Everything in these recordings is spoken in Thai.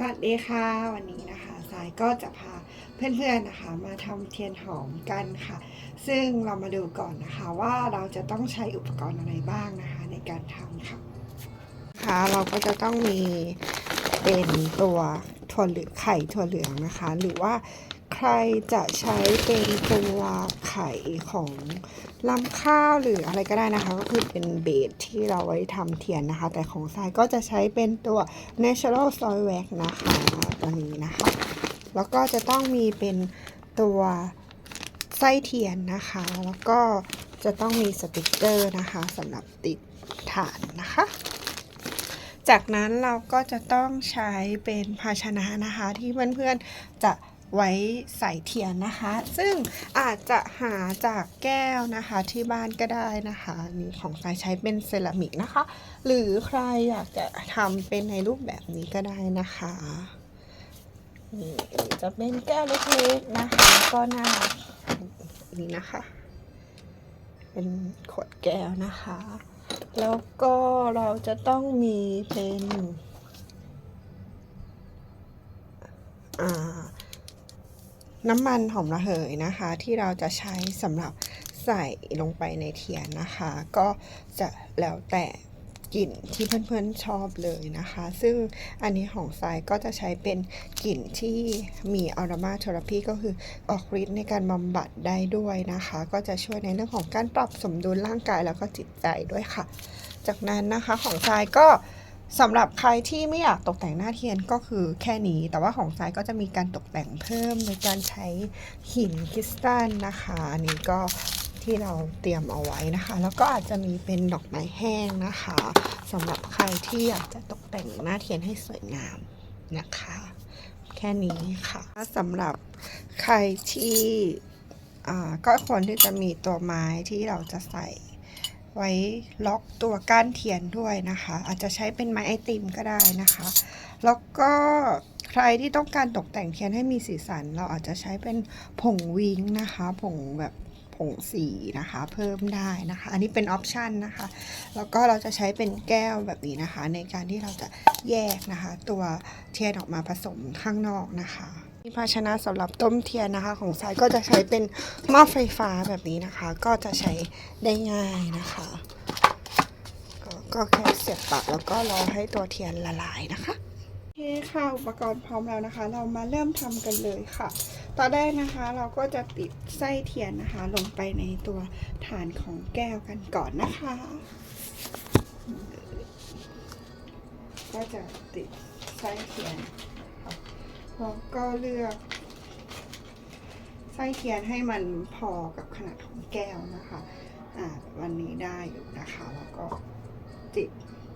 สวัสดีค่ะ วันนี้นะคะสายก็จะพาเพื่อนๆนะคะ มาทำเทียนหอมกันค่ะ ซึ่งเรามาดูก่อนนะคะว่าเราจะต้องใช้อุปกรณ์อะไรบ้างนะคะ ในการทำค่ะค่ะเราก็จะต้องมีเป็นตัวถั่วเหลืองไข่ถั่วเหลืองนะคะ หรือว่า ใครจะใช้เป็นตัวไข่ของลำข้าวหรืออะไรก็ได้นะคะ ก็คือเป็นเบสที่เราไว้ทำเทียนนะคะ แต่ของทรายก็จะใช้เป็นตัว natural soy wax นะคะตัวนี้นะคะ แล้วก็จะต้องมีเป็นตัวไส้เทียนนะคะ แล้วก็จะต้องมีสติกเกอร์นะคะสำหรับติดฐานนะคะ จากนั้นเราก็จะต้องใช้เป็นภาชนะนะคะที่เพื่อนๆจะ ไว้ใส่เทียนนะคะ ซึ่งอาจจะหาจากแก้วนะคะที่บ้านก็ได้นะคะนี่ของสายใช้เป็นเซรามิกนะคะ หรือใครอยากจะทำเป็นในรูปแบบนี้ก็ได้นะคะนี่จะเป็นแก้วเล็กๆนะคะ ก็น่ารักนี่นะคะ เป็นขวดแก้วนะคะ แล้วก็เราจะต้องมีเป็นอ่า น้ำมันหอมระเหยนะคะ ที่เราจะใช้สำหรับใส่ลงไปในเทียนนะคะ ก็จะแล้วแต่กลิ่นที่เพื่อนๆชอบเลยนะคะ ซึ่งอันนี้ของทรายก็จะใช้เป็นกลิ่นที่มีอ r รมาเทอราพีก็คือออกฤทธิ์ในการบำบัดได้ด้วยนะคะ ก็จะช่วยในเรื่องของการปรับสมดุลร่างกายแล้วก็จิตใจด้วยค่ะ จากนั้นนะคะของทรายก็ สำหรับใครที่ไม่อยากตกแต่งหน้าเทียนก็คือแค่นี้ แต่ว่าของทรายก็จะมีการตกแต่งเพิ่มโดยการใช้หินคริสตัลนะคะอันนี้ก็ที่เราเตรียมเอาไว้นะคะ แล้วก็อาจจะมีเป็นดอกไม้แห้งนะคะสำหรับใครที่อยากจะตกแต่งหน้าเทียนให้สวยงามนะคะ แค่นี้ค่ะสำหรับใครที่ก็ควรที่จะมีตัวไม้ที่เราจะใส่ ไว้ล็อกตัวก้านเทียนด้วยนะคะ อาจจะใช้เป็นไม้ไอติมก็ได้นะคะ แล้วก็ใครที่ต้องการตกแต่งเทียนให้มีสีสัน เราอาจจะใช้เป็นผงวิงนะคะ ผงแบบผงสีนะคะ เพิ่มได้นะคะ อันนี้เป็นออปชันนะคะ แล้วก็เราจะใช้เป็นแก้วแบบนี้นะคะ ในการที่เราจะแยกนะคะ ตัวเทียนออกมาผสมข้างนอกนะคะ ภาชนะสำหรับต้มเทียนนะคะ ของสายก็จะใช้เป็นหม้อไฟฟ้าแบบนี้นะคะ ก็จะใช้ได้ง่ายนะคะก็ก็แค่เสียบปลั๊กแล้วก็รอให้ตัวเทียนละลายนะคะโอเคค่ะอุปกรณ์พร้อมแล้วนะคะ เรามาเริ่มทำกันเลยค่ะ ตอนแรกนะคะเราก็จะติดไส้เทียนนะคะ ลงไปในตัวฐานของแก้วกันก่อนนะคะ ก็จะติดไส้เทียน แล้วก็เลือกไส้เทียนให้มันพอกับขนาดของแก้วนะคะ อ่าวันนี้ได้อยู่นะคะ แล้วก็ติด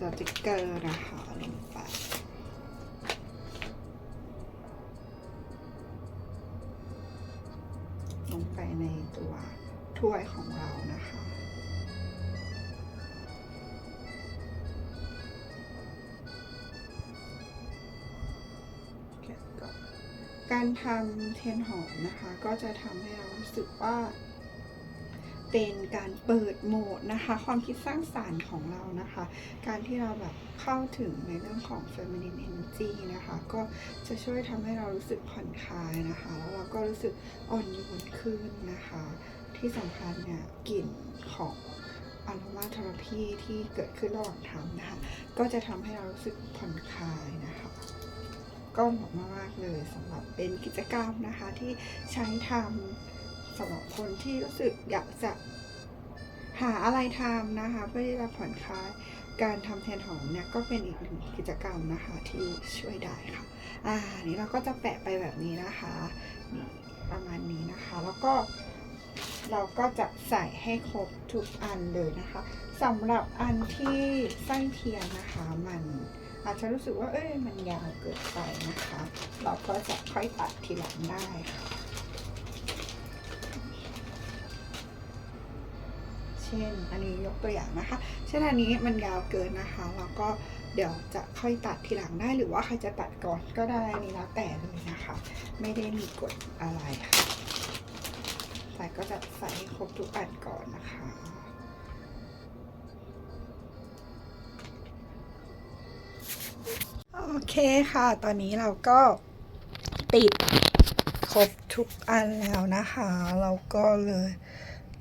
สติกเกอร์นะคะลงไปลงไปในตัวถ้วยของเรานะคะ การทำเทียนหอมนะคะ ก็จะทำให้เรารู้สึกว่า เป็นการเปิดโหมดนะคะ ความคิดสร้างสารรค์ของเรานะคะ การที่เราแบบเข้าถึงในเรื่องของ feminine energy นะคะ ก็จะช่วยทำให้เรารู้สึกผ่อนคลายนะคะ แล้วเราก็รู้สึกอ่อนโยนขึ้นนะคะ ที่สำคัญเนี่ยกลิ่นของอ r o มาเทอราพีที่เกิดขึ้นระหว่างทำนะคะ ก็จะทำให้เรารู้สึกผ่อนคลายนะคะ ก็เหมาะมากๆเลยสำหรับเป็นกิจกรรมนะคะที่ใช้ทำสำหรับคนที่รู้สึกอยากจะหาอะไรทำนะคะ เพื่อที่จะผ่อนคลายการทำแทนหอมเนี่ยก็เป็นอีกหนึ่งกิจกรรมนะคะที่ช่วยได้ค่ะ อ่านี่เราก็จะแปะไปแบบนี้นะคะประมาณนี้นะคะ แล้วก็เราก็จะใส่ให้ครบทุกอันเลยนะคะสำหรับอันที่ไส้เทียนนะคะมัน อาจจะรู้สึกว่า เอ้ย มันยาวเกินไปนะคะ เราก็จะค่อยตัดทีหลังได้ค่ะ เช่น อันนี้ยกตัวอย่างนะคะ เช่นอันนี้มันยาวเกินนะคะ เราก็เดี๋ยวจะค่อยตัดทีหลังได้ หรือว่าใครจะตัดก่อนก็ได้นี่แล้วแต่เลยนะคะ ไม่ได้มีกฎอะไรค่ะใส่ก็จะใส่ครบทุกอันก่อนนะคะ เคค่ะ ตอนนี้เราก็ติดครบทุกอันแล้วนะคะ เราก็เลย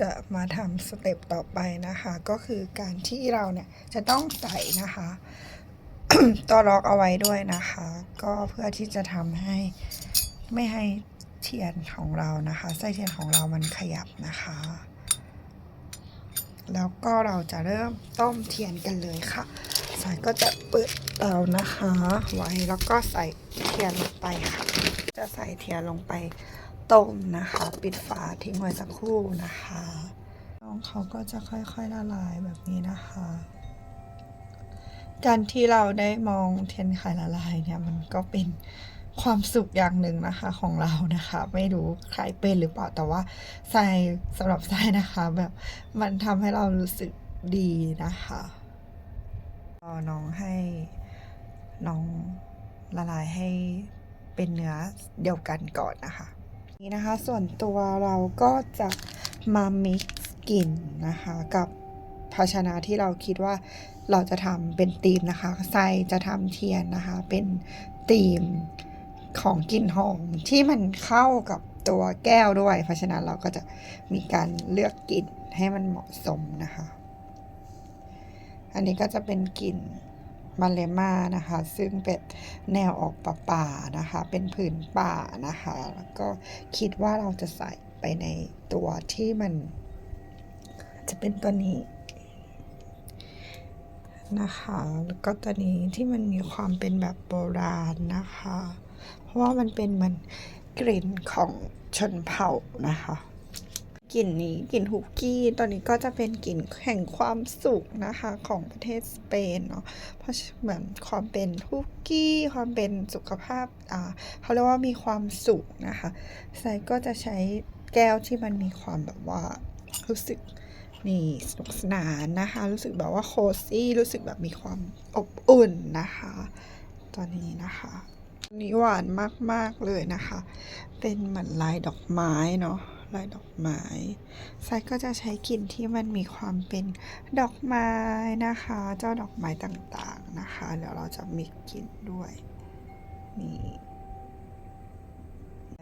จะมาทำสเต็ปต่อไปนะคะ ก็คือการที่เราเนี่ยจะต้องใส่นะคะตัวล็อกเอาไว้ด้วยนะคะ ก็เพื่อที่จะทำให้ไม่ให้เทียนของเรานะคะไส้เทียนของเรามันขยับนะคะ แล้วก็เราจะเริ่มต้มเทียนกันเลยค่ะ สายก็จะเปิดเตานะคะ ไว้แล้วก็ใส่เทียนลงไปค่ะ จะใส่เทียนลงไปต้มนะคะ ปิดฝาทิ้งไว้สักครู่นะคะน้องเขาก็จะค่อยๆละลายแบบนี้นะคะการที่เราได้มองเทียนไขละลายเนี่ยมันก็เป็นความสุขอย่างหนึ่งนะคะของเรานะคะ ไม่รู้ใครเป็นหรือเปล่าแต่ว่าทรายสำหรับทรายนะคะ แบบมันทำให้เรารู้สึกดีนะคะ น้องให้น้องละลายให้เป็นเนื้อเดียวกันก่อนนะคะ นี่นะคะส่วนตัวเราก็จะมา mix กลิ่นนะคะกับภาชนะที่เราคิดว่าเราจะทำเป็นธีมนะคะไซจะทำเทียนนะคะ เป็นธีมของกลิ่นหอมที่มันเข้ากับตัวแก้วด้วย เพราะฉะนั้นเราก็จะมีการเลือกกลิ่นให้มันเหมาะสมนะคะ อันนี้ก็จะเป็นกลิ่นมาเลมานะคะ ซึ่งเป็นแนวออกป่าป่านะคะ เป็นผืนป่านะคะ แล้วก็คิดว่าเราจะใส่ไปในตัวที่มัน จะเป็นตัวนี้นะคะแล้วก็ตัวนี้ที่มันมีความเป็นแบบโบราณนะคะ เพราะว่ามันเป็นเหมือนกลิ่นของชนเผ่านะคะ กลิ่นนี้กลิ่นฮุกกี้ตอนนี้ก็จะเป็นกลิ่นแห่งความสุขนะคะของประเทศสเปนเนาะเพราะเหมือนความเป็นฮุกกี้ความเป็นสุขภาพอ่าเขาเรียกว่ามีความสุขนะคะไซก็จะใช้แก้วที่มันมีความแบบว่ารู้สึกนี่สนุกสนานนะคะ รู้สึกแบบว่าโคซี่รู้สึกแบบมีความอบอุ่นนะคะ ตอนนี้นะคะนนี้หวานมาก ๆ เลยนะคะ เป็นเหมือนลายดอกไม้เนาะ ลายดอกไม้ไซก็จะใช้กลิ่นที่มันมีความเป็นดอกไม้นะคะ เจ้าดอกไม้ต่างๆนะคะเดี๋ยวเราจะมีกลิ่นด้วย นี่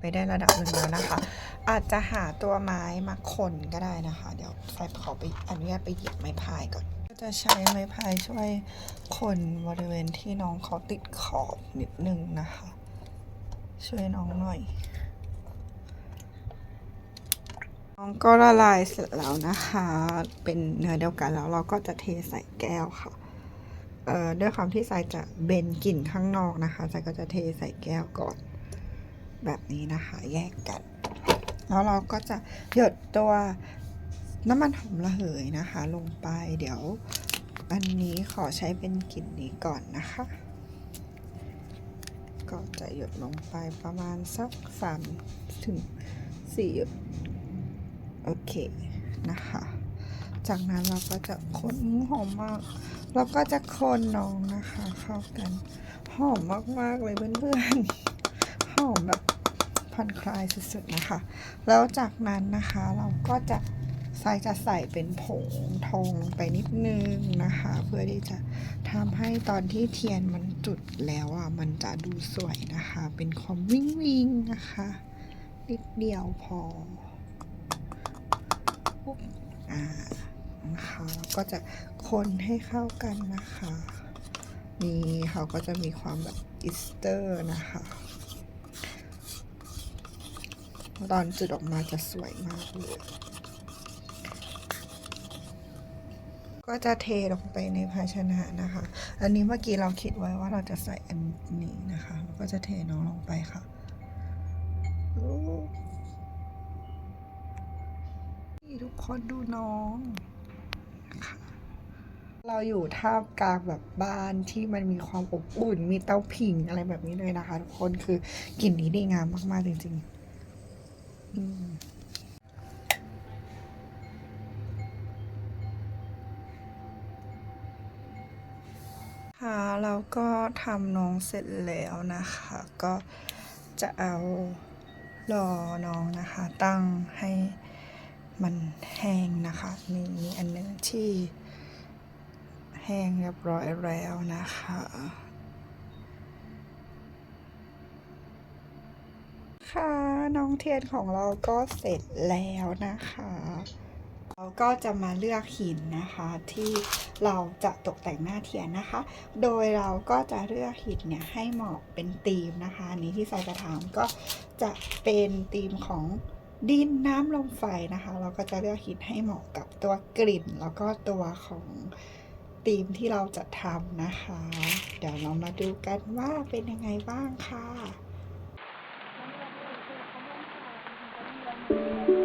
ไปได้ระดับหนึ่งแล้วนะคะ อาจจะหาตัวไม้มาคนก็ได้นะคะ เดี๋ยวไฟขอไปอนุญาตไปหยิบไม้พายก่อน ก็จะใช้ไม้พายช่วยคนบริเวณที่น้องเขาติดขอบนิดนึงนะคะ ช่วยน้องหน่อย น้ องก็ละลายเสร็จแล้วนะคะ เป็นเนื้อเดียวกันแล้วเราก็จะเทใส่แก้วค่ะเอ่อด้วยความที่ใส่จะเบนกลิ่นข้างนอกนะคะใส่ก็จะเทใส่แก้วก่อน แบบนี้นะคะ แยกกัน แล้วเราก็จะหยดตัวน้ำมันหอมระเหยนะคะ ลงไปเดี๋ยวอันนี้ขอใช้เป็นกลิ่นนี้ก่อนนะคะ ก็จะหยดลงไปประมาณสักสามถึงสี่หยด โอเคนะคะ จากนั้นเราก็จะคนหอมมาก เราก็จะคนน้องนะคะเข้ากัน หอมมากๆเลยเพื่อนๆ หอมแบบผ่อนคลายสุดๆนะคะ แล้วจากนั้นนะคะเราก็จะใส่จะใส่เป็นผงทองไปนิดนึงนะคะ เพื่อที่จะทำให้ตอนที่เทียนมันจุดแล้วอะมันจะดูสวยนะคะ เป็นความวิงวิงนะคะ นิดเดียวพอ อ่านะคะแล้วก็จะคนให้เข้ากันนะคะนี่เขาก็จะมีความแบบอิสเตอร์นะคะ ตอนจุดออกมาจะสวยมากเลยก็จะเทลงไปในภาชนะนะคะ อันนี้เมื่อกี้เราคิดไว้ว่าเราจะใส่อันนี้นะคะ ก็จะเทน้องลงไปค่ะ โอ้นี่ทุกคนดูน้องค่ะเราอยู่ท่ามกลางแบบบ้านที่มันมีความอบอุ่น มีเตาผิงอะไรแบบนี้เลยนะคะทุกคนคือกลิ่นนี้ดีงามมากๆจริงๆอืมค่ะเราก็ทำน้องเสร็จแล้วนะคะ ก็จะเอารอน้องนะคะ ตั้งให้ มันแห้งนะคะ มีมีอันนึงที่แห้งเรียบร้อยแล้วนะคะ ค่ะน้องเทียนของเราก็เสร็จแล้วนะคะ เราก็จะมาเลือกหินนะคะที่เราจะตกแต่งหน้าเทียนนะคะ โดยเราก็จะเลือกหินเนี่ยให้เหมาะเป็นธีมนะคะนี้ที่ใส่กระถางก็จะเป็นธีมของ ดินน้ำลมไฟนะคะ เราก็จะเลือกหินให้เหมาะกับตัวกลิ่น แล้วก็ตัวของธีมที่เราจะทำนะคะ เดี๋ยวเรามาดูกันว่าเป็นยังไงบ้างค่ะ Thank you.